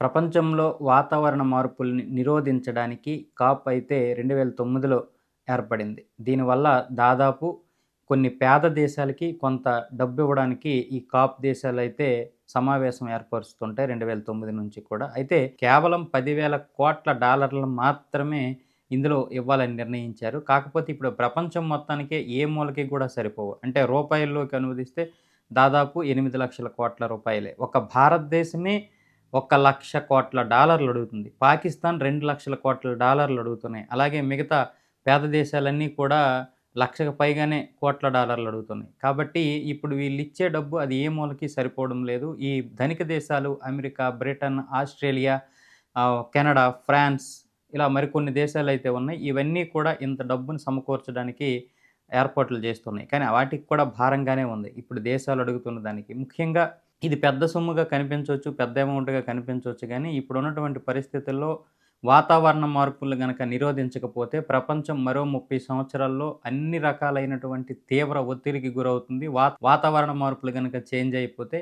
ప్రపంచంలో వాతావరణ మార్పుల్ని నిరోధించడానికి కాప్ అయితే రెండు వేల తొమ్మిదిలో ఏర్పడింది. దీనివల్ల దాదాపు కొన్ని పేద దేశాలకి కొంత డబ్బు ఇవ్వడానికి ఈ కాప్ దేశాలు అయితే సమావేశం ఏర్పరుస్తుంటాయి రెండు వేల తొమ్మిది నుంచి కూడా. అయితే కేవలం పదివేల కోట్ల డాలర్లు మాత్రమే ఇందులో ఇవ్వాలని నిర్ణయించారు. కాకపోతే ఇప్పుడు ప్రపంచం మొత్తానికే ఏ మూలకి కూడా సరిపోవు. అంటే రూపాయల్లోకి అనువదిస్తే దాదాపు ఎనిమిది లక్షల కోట్ల రూపాయలే. ఒక భారతదేశమే ఒక లక్ష కోట్ల డాలర్లు అడుగుతుంది. పాకిస్తాన్ రెండు లక్షల కోట్ల డాలర్లు అడుగుతున్నాయి. అలాగే మిగతా పేద దేశాలన్నీ కూడా లక్షకు పైగానే కోట్ల డాలర్లు అడుగుతున్నాయి. కాబట్టి ఇప్పుడు వీళ్ళు ఇచ్చే డబ్బు అది ఏ మూలకి సరిపోవడం లేదు. ఈ ధనిక దేశాలు America Britain Australia Canada France ఇలా మరికొన్ని దేశాలు అయితే ఉన్నాయి. ఇవన్నీ కూడా ఇంత డబ్బును సమకూర్చడానికి ఏర్పాట్లు చేస్తున్నాయి. కానీ వాటికి కూడా భారంగానే ఉంది. ఇప్పుడు దేశాలు అడుగుతున్న దానికి. ముఖ్యంగా ఇది పెద్ద సొమ్ముగా కనిపించవచ్చు పెద్ద అమౌంట్గా కనిపించవచ్చు కానీ ఇప్పుడు ఉన్నటువంటి పరిస్థితుల్లో వాతావరణ మార్పులు గనక నిరోధించకపోతే ప్రపంచం మరో ముప్పై సంవత్సరాల్లో అన్ని రకాలైనటువంటి తీవ్ర ఒత్తిడికి గురవుతుంది. వా వాతావరణ మార్పులు గనక చేంజ్ అయిపోతే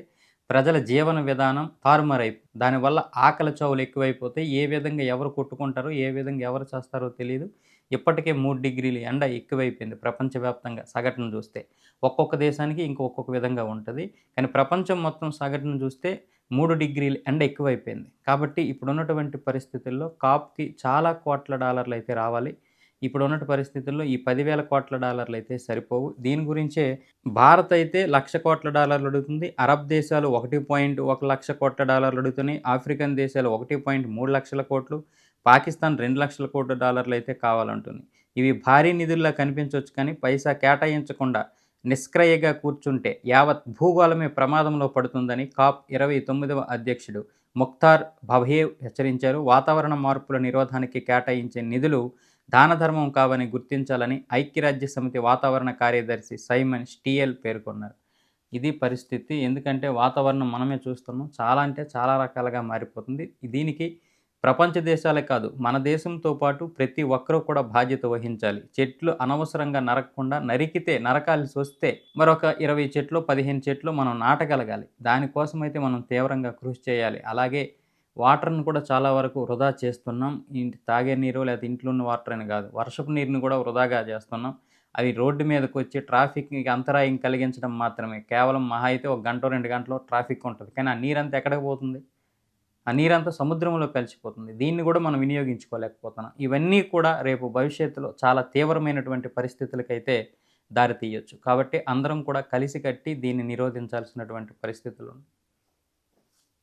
ప్రజల జీవన విధానం తారుమారైపోతుంది దానివల్ల ఆకలి చావులు ఎక్కువైపోతే ఏ విధంగా ఎవరు కొట్టుకుంటారో ఏ విధంగా ఎవరు చేస్తారో తెలియదు ఇప్పటికే మూడు డిగ్రీలు ఎండ ఎక్కువైపోయింది ప్రపంచవ్యాప్తంగా సగటును చూస్తే. ఒక్కొక్క దేశానికి ఇంకొక్కొక్క విధంగా ఉంటుంది. కానీ ప్రపంచం మొత్తం సగటును చూస్తే మూడు డిగ్రీలు ఎండ ఎక్కువైపోయింది. కాబట్టి ఇప్పుడున్నటువంటి పరిస్థితుల్లో కాప్కి చాలా కోట్ల డాలర్లు అయితే రావాలి. ఇప్పుడు ఉన్నటువంటి పరిస్థితుల్లో ఈ పదివేల కోట్ల డాలర్లు అయితే సరిపోవు. దీని గురించే భారత్ అయితే లక్ష కోట్ల డాలర్లు అడుగుతుంది. అరబ్ దేశాలు ఒకటి పాయింట్ ఒక లక్ష కోట్ల డాలర్లు అడుగుతున్నాయి. ఆఫ్రికన్ దేశాలు ఒకటి పాయింట్ మూడు లక్షల కోట్లు. పాకిస్తాన్ రెండు లక్షల కోట్ల డాలర్లు అయితే కావాలంటుంది. ఇవి భారీ నిధుల్లా కనిపించవచ్చు కానీ పైసా కేటాయించకుండా నిష్క్రయగా కూర్చుంటే యావత్ భూగోళమే ప్రమాదంలో పడుతుందని కాప్ ఇరవై తొమ్మిదవ అధ్యక్షుడు ముక్తార్ బహేవ్ హెచ్చరించారు. వాతావరణ మార్పుల నిరోధానికి కేటాయించే నిధులు దానధర్మం కావని గుర్తించాలని ఐక్యరాజ్య సమితి వాతావరణ కార్యదర్శి సైమన్ స్టీఎల్ పేర్కొన్నారు. ఇది పరిస్థితి. ఎందుకంటే వాతావరణం మనమే చూస్తున్నాం. చాలా అంటే చాలా రకాలుగా మారిపోతుంది. దీనికి ప్రపంచ దేశాలే కాదు మన దేశంతో పాటు ప్రతి ఒక్కరూ కూడా బాధ్యత వహించాలి. చెట్లు అనవసరంగా నరకకుండా నరికితే నరకాల్సి వస్తే మరొక ఇరవై చెట్లు పదిహేను చెట్లు మనం నాటగలగాలి. దానికోసం అయితే మనం తీవ్రంగా కృషి చేయాలి. అలాగే వాటర్ను కూడా చాలా వరకు వృధా చేస్తున్నాం. ఇంటి తాగే నీరు లేదా ఇంట్లో ఉన్న వాటర్ అని కాదు వర్షపు నీరుని కూడా వృధాగా చేస్తున్నాం. అవి రోడ్డు మీదకి వచ్చి ట్రాఫిక్కి అంతరాయం కలిగించడం మాత్రమే. కేవలం మహా అయితే ఒక గంట రెండు గంటలో ట్రాఫిక్ ఉంటుంది. కానీ ఆ నీరంతా ఎక్కడికి పోతుంది? ఆ నీరంతా సముద్రంలో కలిసిపోతుంది. దీన్ని కూడా మనం వినియోగించుకోలేకపోతున్నాం. ఇవన్నీ కూడా రేపు భవిష్యత్తులో చాలా తీవ్రమైనటువంటి పరిస్థితులకైతే దారి తీయొచ్చు కాబట్టి అందరం కూడా కలిసి కట్టి దీన్ని నిరోధించాల్సినటువంటి పరిస్థితులు ఉన్నాయి